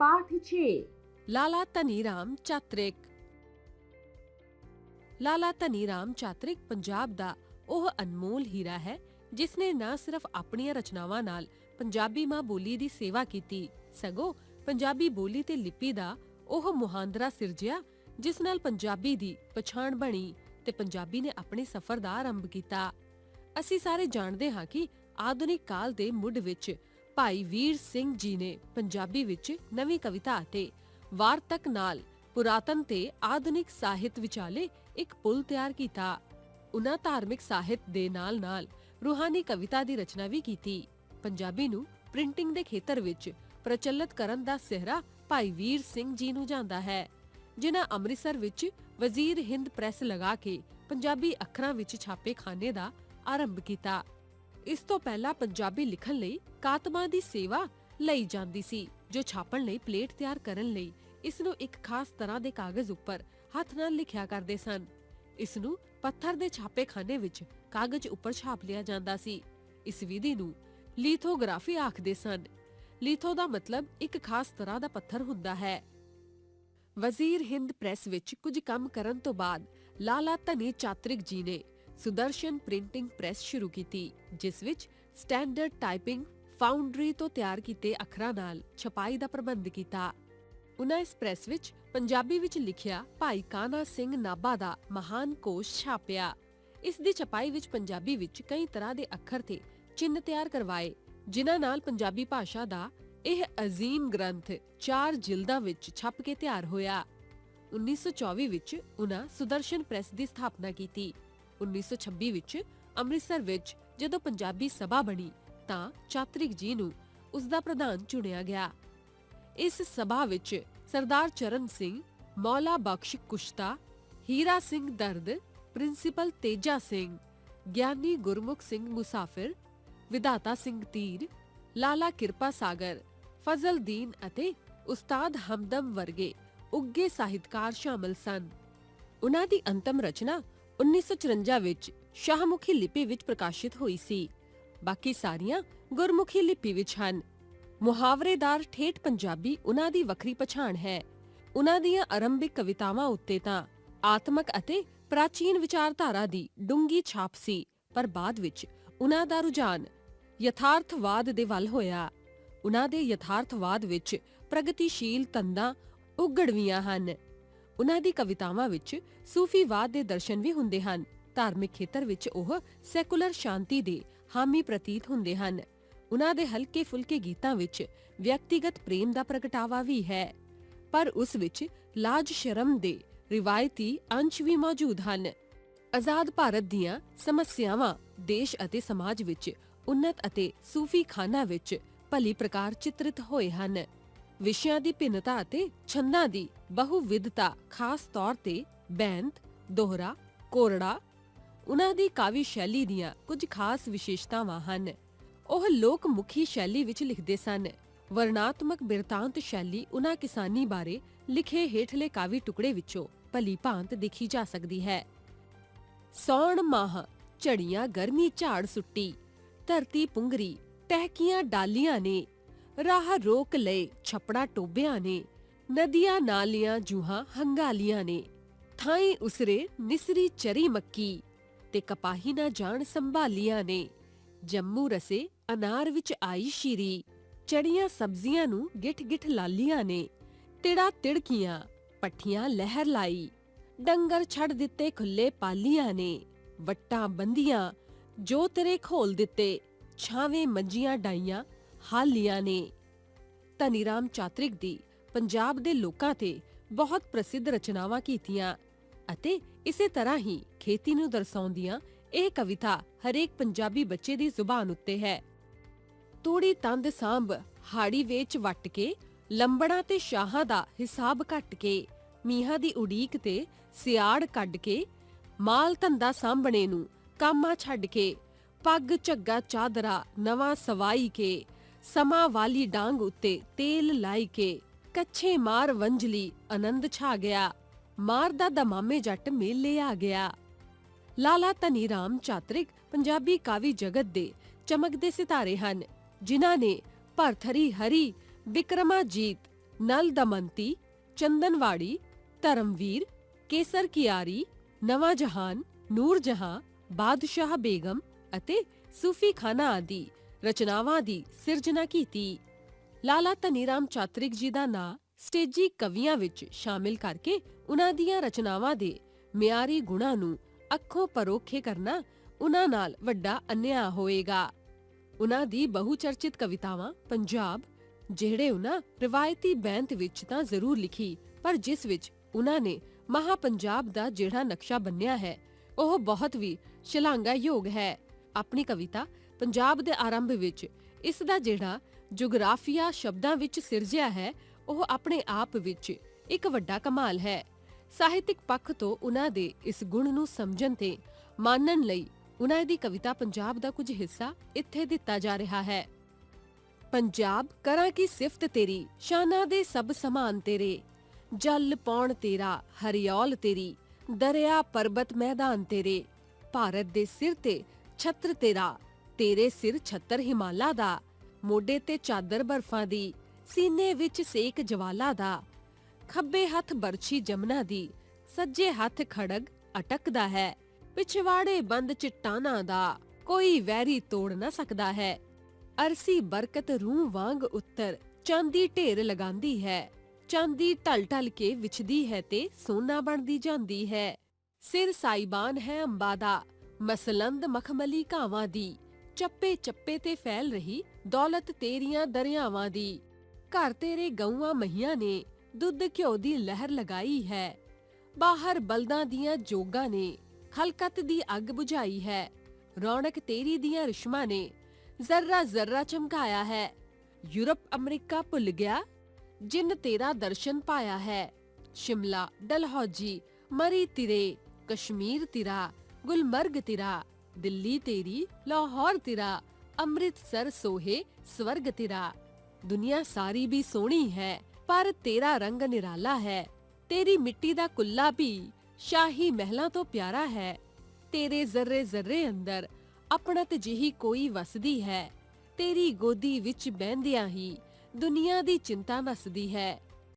ਪਾਠ 6 ਲਾਲਾ ਧਨੀਰਾਮ ਚਾਤ੍ਰਿਕ ਲਾਲਾ ਧਨੀਰਾਮ ਚਾਤ੍ਰਿਕ ਪੰਜਾਬ ਦਾ ਉਹ ਅਨਮੋਲ ਹੀਰਾ ਹੈ ਜਿਸ ਨੇ ਨਾ ਸਿਰਫ ਆਪਣੀਆਂ ਰਚਨਾਵਾਂ ਨਾਲ ਪੰਜਾਬੀ ਮਾਂ ਬੋਲੀ ਦੀ ਸੇਵਾ ਕੀਤੀ ਸਗੋਂ ਪੰਜਾਬੀ ਬੋਲੀ ਤੇ ਲਿਪੀ ਦਾ ਉਹ ਮੁਹਾਂਦਰਾ ਸਿਰਜਿਆ ਜਿਸ ਨਾਲ ਪੰਜਾਬੀ ਦੀ ਪਛਾਣ ਬਣੀ ਤੇ ਪੰਜਾਬੀ ਨੇ ਆਪਣੇ ਸਫ਼ਰ ਦਾ ਆਰੰਭ ਕੀਤਾ ਅਸੀਂ ਸਾਰੇ ਜਾਣਦੇ ਹਾਂ ਕਿ ਆਧੁਨਿਕ ਕਾਲ ਦੇ ਮੁੱਢ ਵਿੱਚ ਭਾਈ ਵੀਰ ਸਿੰਘ ਜੀ ਨੇ ਪੰਜਾਬੀ ਵਿੱਚ ਨਵੀਂ ਕਵਿਤਾ ਅਤੇ ਵਾਰਤਕ ਨਾਲ ਪੁਰਾਤਨ ਤੇ ਆਧੁਨਿਕ ਸਾਹਿਤ ਵਿਚਾਲੇ ਇੱਕ ਪੁਲ ਤਿਆਰ ਕੀਤਾ। ਉਨ੍ਹਾਂ ਧਾਰਮਿਕ ਸਾਹਿਤ ਦੇ ਨਾਲ-ਨਾਲ ਰੂਹਾਨੀ ਕਵਿਤਾ ਦੀ ਰਚਨਾ ਵੀ ਕੀਤੀ। ਪੰਜਾਬੀ ਨੂੰ ਪ੍ਰਿੰਟਿੰਗ ਦੇ ਖੇਤਰ ਵਿੱਚ ਪ੍ਰਚਲਿਤ ਕਰਨ ਦਾ ਸਿਹਰਾ ਭਾਈ ਵੀਰ ਸਿੰਘ ਜੀ ਨੂੰ ਜਾਂਦਾ ਹੈ, ਜਿਨ੍ਹਾਂ ਅੰਮ੍ਰਿਤਸਰ ਵਿੱਚ ਵਜ਼ੀਰ ਹਿੰਦ ਪ੍ਰੈਸ ਲਗਾ ਕੇ ਪੰਜਾਬੀ ਅੱਖਰਾਂ ਵਿੱਚ ਛਾਪੇ ਖਾਨੇ ਦਾ ਆਰੰਭ ਕੀਤਾ। ਇਸ ਤੋਂ ਪਹਿਲਾਂ ਪੰਜਾਬੀ ਲਿਖਣ ਲਈ ਕਾਤਮਾਂ ਦੀ ਸੇਵਾ ਲਈ ਜਾਂਦੀ ਸੀ, ਜੋ ਛਾਪਣ ਲਈ ਪਲੇਟ ਤਿਆਰ ਕਰਨ ਲਈ ਇਸ ਨੂੰ ਇੱਕ ਖਾਸ ਤਰ੍ਹਾਂ ਦੇ ਕਾਗਜ਼ ਉੱਪਰ ਹੱਥ ਨਾਲ ਲਿਖਿਆ ਕਰਦੇ ਸਨ। ਇਸ ਨੂੰ ਪੱਥਰ ਦੇ ਛਾਪੇਖਾਨੇ ਵਿੱਚ ਕਾਗਜ਼ ਉੱਪਰ ਛਾਪ ਲਿਆ ਜਾਂਦਾ ਸੀ। ਇਸ ਵਿਧੀ ਨੂੰ ਲਿਥੋਗ੍ਰਾਫੀ ਆਖਦੇ ਸਨ। ਲਿਥੋ ਦਾ ਮਤਲਬ ਇੱਕ ਖਾਸ ਤਰ੍ਹਾਂ ਦਾ ਪੱਥਰ ਹੁੰਦਾ ਹੈ। ਵਜ਼ੀਰ ਹਿੰਦ ਪ੍ਰੈਸ ਵਿੱਚ ਕੁਝ ਕੰਮ ਕਰਨ ਤੋਂ ਬਾਅਦ ਲਾਲਾ ਧਨੀ ਚਾਤ੍ਰਿਕ ਜੀ ਨੇ ਸੁਦਰਸ਼ਨ ਪ੍ਰਿੰਟਿੰਗ ਪ੍ਰੈਸ ਸ਼ੁਰੂ ਕੀਤੀ, ਜਿਸ ਵਿੱਚ ਸਟੈਂਡਰਡ ਟਾਈਪਿੰਗ ਫਾਊਂਡਰੀ ਤੋਂ ਤਿਆਰ ਕੀਤੇ ਅੱਖਰਾਂ ਨਾਲ ਛਪਾਈ ਦਾ ਪ੍ਰਬੰਧ ਕੀਤਾ। ਉਨ੍ਹਾਂ ਇਸ ਪ੍ਰੈਸ ਵਿੱਚ ਪੰਜਾਬੀ ਵਿੱਚ ਲਿਖਿਆ, ਭਾਈ ਕਾਨਾ ਸਿੰਘ ਨਾਭਾ ਦਾ ਮਹਾਨ ਕੋਸ਼ ਛਾਪਿਆ। ਇਸ ਦੀ ਛਪਾਈ ਵਿੱਚ ਪੰਜਾਬੀ ਵਿੱਚ ਕਈ ਤਰ੍ਹਾਂ ਦੇ ਅੱਖਰ ਤੇ ਚਿੰਨ੍ਹ ਤਿਆਰ ਕਰਵਾਏ, ਜਿਨ੍ਹਾਂ ਨਾਲ ਪੰਜਾਬੀ ਭਾਸ਼ਾ ਦਾ ਇਹ ਅਜ਼ੀਮ ਗ੍ਰੰਥ ਚਾਰ ਜਿਲਦਾਂ ਵਿੱਚ ਛਪ ਕੇ ਤਿਆਰ ਹੋਇਆ। 1924 ਵਿੱਚ ਉਨ੍ਹਾਂ ਸੁਦਰਸ਼ਨ ਪ੍ਰੈਸ ਦੀ ਸਥਾਪਨਾ ਕੀਤੀ। 1926 ਵਿੱਚ ਅੰਮ੍ਰਿਤਸਰ ਵਿੱਚ ਜਦੋਂ ਪੰਜਾਬੀ ਸਭਾ ਬਣੀ ਤਾਂ ਚਾਤ੍ਰਿਕ ਜੀ ਨੂੰ ਉਸ ਦਾ ਪ੍ਰਧਾਨ ਚੁਣਿਆ ਗਿਆ। ਇਸ ਸਭਾ ਵਿੱਚ ਸਰਦਾਰ ਚਰਨ ਸਿੰਘ, ਮੌਲਾ ਬਖਸ਼ ਕੁਸ਼ਤਾ, ਹੀਰਾ ਸਿੰਘ ਦਰਦ, ਪ੍ਰਿੰਸੀਪਲ ਤੇਜਾ ਸਿੰਘ, ਗਿਆਨੀ ਗੁਰਮੁਖ ਸਿੰਘ ਮੁਸਾਫਿਰ, ਵਿਧਾਤਾ ਸਿੰਘ ਤੀਰ, ਲਾਲਾ ਕਿਰਪਾ ਸਾਗਰ, ਫਜ਼ਲਦੀਨ ਅਤੇ ਉਸਤਾਦ ਹਮਦਮ ਵਰਗੇ ਉੱਗੇ ਸਾਹਿਤਕਾਰ ਸ਼ਾਮਲ ਸਨ। ਉਹਨਾਂ ਦੀ ਅੰਤਮ ਰਚਨਾ 1954 ਵਿੱਚ ਸ਼ਾਹਮੁਖੀ ਲਿਪੀ ਵਿੱਚ ਪ੍ਰਕਾਸ਼ਿਤ ਹੋਈ ਸੀ। ਬਾਕੀ ਸਾਰੀਆਂ ਗੁਰਮੁਖੀ ਲਿਪੀ ਵਿੱਚ ਹਨ। ਮੁਹਾਵਰੇਦਾਰ ਠੇਠ ਪੰਜਾਬੀ ਉਨ੍ਹਾਂ ਦੀ ਵੱਖਰੀ ਪਛਾਣ ਹੈ। ਉਨ੍ਹਾਂ ਦੀਆਂ ਆਰੰਭਿਕ ਕਵਿਤਾਵਾਂ ਉੱਤੇ ਤਾਂ ਆਤਮਕ ਅਤੇ ਪ੍ਰਾਚੀਨ ਵਿਚਾਰਧਾਰਾ ਦੀ ਡੂੰਗੀ ਛਾਪ ਸੀ, ਪਰ ਬਾਅਦ ਵਿੱਚ ਉਹਨਾਂ ਦਾ ਰੁਝਾਨ ਯਥਾਰਥਵਾਦ ਦੇ ਵੱਲ ਹੋਇਆ। ਉਨ੍ਹਾਂ ਦੇ ਯਥਾਰਥਵਾਦ ਵਿੱਚ ਪ੍ਰਗਤੀਸ਼ੀਲ ਤੰਦਾਂ ਉਗੜਵੀਆਂ ਹਨ। ਉਨ੍ਹਾਂ ਦੀ ਕਵਿਤਾਵਾਂ ਵਿੱਚ ਸੂਫੀਵਾਦ ਦੇ ਦਰਸ਼ਨ ਵੀ ਹੁੰਦੇ ਹਨ। ਧਾਰਮਿਕ ਖੇਤਰ ਵਿੱਚ ਉਹ ਸੈਕੂਲਰ ਸ਼ਾਂਤੀ ਦੇ ਹਾਮੀ ਪ੍ਰਤੀਤ ਹੁੰਦੇ ਹਨ। ਉਨ੍ਹਾਂ ਦੇ ਹਲਕੇ ਫੁਲਕੇ ਗੀਤਾਂ ਵਿੱਚ ਵਿਅਕਤੀਗਤ ਪ੍ਰੇਮ ਦਾ ਪ੍ਰਗਟਾਵਾ ਵੀ ਹੈ। ਪਰ ਉਸ ਵਿੱਚ ਲਾਜ ਸ਼ਰਮ ਦੇ ਰਿਵਾਇਤੀ ਅੰਸ਼ ਵੀ ਮੌਜੂਦ ਹਨ। ਆਜ਼ਾਦ ਭਾਰਤ ਦੀਆਂ ਸਮੱਸਿਆਵਾਂ ਦੇਸ਼ ਅਤੇ ਸਮਾਜ ਵਿੱਚ ਉન્નਤ ਅਤੇ ਸੂਫੀ ਖਾਨਾ ਵਿੱਚ ਭਲੀ ਪ੍ਰਕਾਰ ਚਿਤਰਿਤ ਹੋਏ ਹਨ। ਵਿਸ਼ਿਆਂ ਦੀ ਭਿੰਨਤਾ ਅਤੇ ਛੰਦਾਂ ਦੀ ਬਹੁਵਿਧਤਾ, ਖਾਸ ਤੌਰ ਤੇ ਬੈਂਤ, ਦੋਹਰਾ, ਕੋਰੜਾ, ਉਨ੍ਹਾਂ ਦੀ ਕਾਵਿ ਸ਼ੈਲੀ ਦੀਆਂ ਕੁਝ ਖਾਸ ਵਿਸ਼ੇਸ਼ਤਾਵਾਂ ਹਨ। ਉਹ ਲੋਕ ਮੁਖੀ ਸ਼ੈਲੀ ਵਿੱਚ ਲਿਖਦੇ ਸਨ। ਵਰਣਾਤਮਕ ਬਿਰਤਾਂਤ ਸ਼ੈਲੀ ਉਨ੍ਹਾਂ ਕਿਸਾਨੀ ਬਾਰੇ ਲਿਖੇ ਹੇਠਲੇ ਕਾਵਿ ਟੁਕੜੇ ਵਿੱਚੋਂ ਭਲੀ ਭਾਂਤ ਦੇਖੀ ਜਾ ਸਕਦੀ ਹੈ। ਸੌਣ ਮਾਹ, ਝੜੀਆਂ ਗਰਮੀ ਝਾੜ ਸੁੱਟੀ, ਧਰਤੀ ਪੁੰਗਰੀ, ਟਹਿਕੀਆਂ ਡਾਲੀਆਂ ਨੇ ਰਾਹ ਰੋਕ ਲਏ, ਛਪੜਾ ਟੋਬਿਆਂ ਨੇ, ਨਦੀਆਂ ਨਾਲੀਆਂ ਜੂਹਾਂ ਹੰਗਾਲੀਆਂ ਨੇ, ਥਾਈ ਉਸਰੇ ਨਿਸਰੀ ਚਰੀ ਮੱਕੀ ਤੇ ਕਪਾਹੀ ਨਾ ਜਾਣ ਸੰਭਾਲੀਆਂ ਨੇ, ਜੰਮੂ ਰਸੇ ਅਨਾਰ ਵਿੱਚ ਆਈ ਸ਼ੀਰੀ, ਚੜੀਆਂ ਸਬਜ਼ੀਆਂ ਨੂੰ ਗਿੱਠ ਗਿੱਠ ਲਾਲੀਆਂ ਨੇ ਤਿੜਾ ਤਿੜਕੀਆਂ ਪੱਠੀਆਂ ਲਹਿਰ ਲਾਈ, ਡੰਗਰ ਛੱਡ ਦਿੱਤੇ ਖੁੱਲੇ ਪਾਲੀਆਂ ਨੇ, ਵੱਟਾਂ ਬੰਦੀਆਂ, ਜੋ ਤੇਰੇ ਖੋਲ ਦਿੱਤੇ, ਛਾਵੇਂ ਮੰਜੀਆਂ ਡਾਈਆਂ ਹਾਲੀਆਂ ਨੇ ਧਨੀਰਾਮ ਚਾਤ੍ਰਿਕ ਦੀ ਪੰਜਾਬ ਦੇ ਲੋਕਾਂ ਤੇ ਬਹੁਤ ਪ੍ਰਸਿੱਧ ਰਚਨਾਵਾਂ ਕੀਤੀਆਂ ਅਤੇ ਇਸੇ ਤਰ੍ਹਾਂ ਹੀ ਖੇਤੀ ਨੂੰ ਦਰਸਾਉਂਦੀਆਂ ਇਹ ਕਵਿਤਾ ਹਰੇਕ ਪੰਜਾਬੀ ਬੱਚੇ ਦੀ ਜ਼ੁਬਾਨ ਉੱਤੇ ਹੈ। ਤੂੜੀ ਤੰਦ ਸਾਂਭ, ਹਾੜੀ ਵੇਚ ਵੱਟ ਕੇ, ਲੰਬੜਾਂ ਤੇ ਸ਼ਾਹਾਂ ਦਾ ਹਿਸਾਬ ਕੱਟ ਕੇ, ਮੀਹਾਂ ਦੀ ਉਡੀਕ ਤੇ ਸਿਆੜ ਕੱਢ ਕੇ, ਮਾਲ ਧੰਦਾ ਸਾਂਭਣੇ ਨੂੰ ਕਾਮਾ ਛੱਡ ਕੇ, ਪੱਗ ਝੱਗਾ ਚਾਦਰਾ ਨਵਾਂ ਸਵਾਈ ਕੇ ਸਮਾ ਵਾਲੀ ਡਾਂਗ ਉੱਤੇ ਤੇਲ ਲਾਈ ਕੇ ਕੱਛੇ ਮਾਰ ਵੰਜਲੀ ਆਨੰਦ ਛਾ ਗਿਆ। ਮਾਰ ਦਾ ਦਮਾਮੇ ਜੱਟ ਮੇਲੇ ਆ ਗਿਆ। ਲਾਲਾ ਧਨੀਰਾਮ ਚਾਤ੍ਰਿਕ ਪੰਜਾਬੀ ਕਾਵੀ ਜਗਤ ਦੇ ਚਮਕਦੇ ਸਿਤਾਰੇ ਹਨ, ਜਿਨ੍ਹਾਂ ਨੇ ਭਰਥਰੀ ਹਰੀ ਬਿਕਰਮਾਜੀਤ ਨਲ ਦਮੰਤੀ, ਚੰਦਨਵਾੜੀ, ਧਰਮਵੀਰ, ਕੇਸਰ ਕੀਆਰੀ, ਨਵਾਂ ਜਹਾਨ ਨੂਰ ਜਹਾਂ ਬਾਦਸ਼ਾਹ ਬੇਗਮ ਅਤੇ ਸੂਫੀ ਖਾਨਾ ਆਦਿ ਰਚਨਾਵਾਂ ਦੀ ਸਿਰਜਣਾ ਕੀਤੀ। ਲਾਲਾ ਧਨੀਰਾਮ ਚਾਤ੍ਰਿਕ ਜੀ ਦਾ ਨਾਂ ਸਟੇਜੀ ਕਵੀਆਂ ਵਿੱਚ ਸ਼ਾਮਿਲ ਕਰਕੇ ਉਹਨਾਂ ਦੀਆਂ ਰਚਨਾਵਾਂ ਦੇ ਮਿਆਰੀ ਗੁਣਾਂ ਨੂੰ ਅੱਖੋਂ ਪਰੋਖੇ ਕਰਨਾ ਉਹਨਾਂ ਨਾਲ ਵੱਡਾ ਅਨਿਆਂ ਹੋਏਗਾ। ਉਹਨਾਂ ਦੀ ਬਹੁਚਰਚਿਤ ਕਵਿਤਾਵਾਂ ਪੰਜਾਬ, ਜਿਹੜੇ ਉਹਨਾਂ ਰਿਵਾਇਤੀ ਬੈਂਤ ਵਿੱਚ ਤਾਂ ਜ਼ਰੂਰ ਲਿਖੀ, ਪਰ ਜਿਸ ਵਿੱਚ ਉਹਨਾਂ ਨੇ ਮਹਾ ਪੰਜਾਬ ਦਾ ਜਿਹੜਾ ਨਕਸ਼ਾ ਬੰਨਿਆ ਹੈ, ਉਹ ਬਹੁਤ ਵੀ ਸ਼ਲਾਘਾਯੋਗ ਹੈ। ਆਪਣੀ ਕਵਿਤਾ ਪੰਜਾਬ ਦੇ ਆਰੰਭ ਵਿੱਚ ਇਸ ਦਾ ਜਿਹੜਾ ਜੁਗਰਾਫੀਆ ਸ਼ਬਦਾਂ ਵਿੱਚ ਸਿਰਜਿਆ ਹੈ, ਉਹ ਆਪਣੇ ਆਪ ਵਿੱਚ ਇੱਕ ਵੱਡਾ ਕਮਾਲ ਹੈ। ਸਾਹਿਤਿਕ ਪੱਖ ਤੋਂ ਉਹਨਾਂ ਦੇ ਇਸ ਗੁਣ ਨੂੰ ਸਮਝਣ ਤੇ ਮਾਨਣ ਲਈ ਉਹਨਾਂ ਦੀ ਕਵਿਤਾ ਪੰਜਾਬ ਦਾ ਕੁਝ ਹਿੱਸਾ ਇੱਥੇ ਦਿੱਤਾ ਜਾ ਰਿਹਾ ਹੈ। ਪੰਜਾਬ ਕਰਾਂ ਕੀ ਸਿਫਤ ਤੇਰੀ, ਸ਼ਾਨਾ ਦੇ ਸਭ ਸਮਾਨ ਤੇਰੇ। ਜਲ ਪੌਣ ਤੇਰਾ, ਹਰਿਓਲ ਤੇਰੀ, ਦਰਿਆ ਪਰਬਤ ਮੈਦਾਨ ਤੇਰੇ। ਭਾਰਤ ਦੇ ਸਿਰ ਤੇ ਛਤਰ ਤੇਰਾ ਤੇਰੇ ਸਿਰ ਛਤਰ ਹਿਮਾਲਾ ਦਾ, ਮੋਢੇ ਤੇ ਚਾਦਰ ਬਰਫਾਂ ਦੀ, ਸੀਨੇ ਵਿੱਚ ਸੇਕ ਜਵਾਲਾ ਦਾ। ਖੱਬੇ ਹੱਥ ਬਰਛੀ ਜਮਨਾ ਦੀ, ਸੱਜੇ ਹੱਥ ਖੜਗ ਅਟਕਦਾ ਹੈ। ਪਿਛਵਾੜੇ ਬੰਦ ਚਟਾਨਾ ਦਾ, ਕੋਈ ਵੈਰੀ ਤੋੜ ਨਾ ਸਕਦਾ ਹੈ। ਅਰਸੀ ਬਰਕਤ ਰੂਹ ਵਾਂਗ ਉੱਤਰ, ਚਾਂਦੀ ਢੇਰ ਲਗਾਉਂਦੀ ਹੈ। ਚਾਂਦੀ ਢਲ ਢਲ ਕੇ ਵਿਛਦੀ ਹੈ ਤੇ ਸੋਨਾ ਬਣਦੀ ਜਾਂਦੀ ਹੈ। ਸਿਰ ਸਾਈਬਾਨ ਹੈ ਅੰਬਾ ਦਾ, ਮਸਲੰਦ ਮਖਮਲੀ ਘਾਵਾਂ ਦੀ। ਚੱਪੇ ਚੱਪੇ ਤੇ ਫੈਲ ਰਹੀ ਦੌਲਤ ਤੇਰੀਆਂ ਦਰਿਆਵਾਂ ਦੀ ਘਰ ਤੇਰੇ ਗਊਆਂ ਮਹੀਆਂ ਨੇ ਦੁੱਧ ਘਿਓ ਦੀ ਲਹਿਰ ਲਗਾਈ ਹੈ ਬਾਹਰ ਬਲਦਾਂ ਦੀਆਂ ਜੋਗਾਂ ਨੇ ਖਲਕਤ ਦੀ ਅੱਗ ਬੁਝਾਈ ਹੈ ਰੌਣਕ ਤੇਰੀ ਦੀਆਂ ਰਿਸ਼ਮਾਂ ਨੇ ਜ਼ਰਰਾ ਜ਼ਰਰਾ ਚਮਕਾਇਆ ਹੈ ਯੂਰਪ ਅਮਰੀਕਾ ਭੁੱਲ ਗਿਆ ਜਿਨ ਤੇਰਾ ਦਰਸ਼ਨ ਪਾਇਆ ਹੈ ਸ਼ਿਮਲਾ ਡਲਹੌਜੀ ਮਰੀ ਤਿਰੇ ਕਸ਼ਮੀਰ ਤਿਰਾ ਗੁਲਮਰਗ ਤਿਰਾ ਦਿੱਲੀ ਤੇਰੀ, ਲਾਹੌਰ ਤਿਰਾ, ਅੰਮ੍ਰਿਤਸਰ ਸੋਹੇ, ਸਵਰਗ ਤਿਰਾ। ਦੁਨੀਆ ਸਾਰੀ ਵੀ ਸੋਹਣੀ ਹੈ, ਪਰ ਤੇਰਾ ਰੰਗ ਨਿਰਾਲਾ ਹੈ। ਤੇਰੀ ਮਿੱਟੀ ਦਾ ਕੁੱਲਾ ਵੀ ਸ਼ਾਹੀ ਮਹਿਲਾਂ ਤੋਂ ਪਿਆਰਾ ਹੈ। ਤੇਰੇ ਜ਼ਰਰੇ ਜ਼ਰਰੇ ਅੰਦਰ ਆਪਣਤ ਜਿਹੀ ਕੋਈ ਵਸਦੀ ਹੈ। ਤੇਰੀ ਗੋਦੀ ਵਿੱਚ ਬਹਿੰਦਿਆਂ ਹੀ ਦੁਨੀਆ ਦੀ ਚਿੰਤਾ ਵਸਦੀ ਹੈ।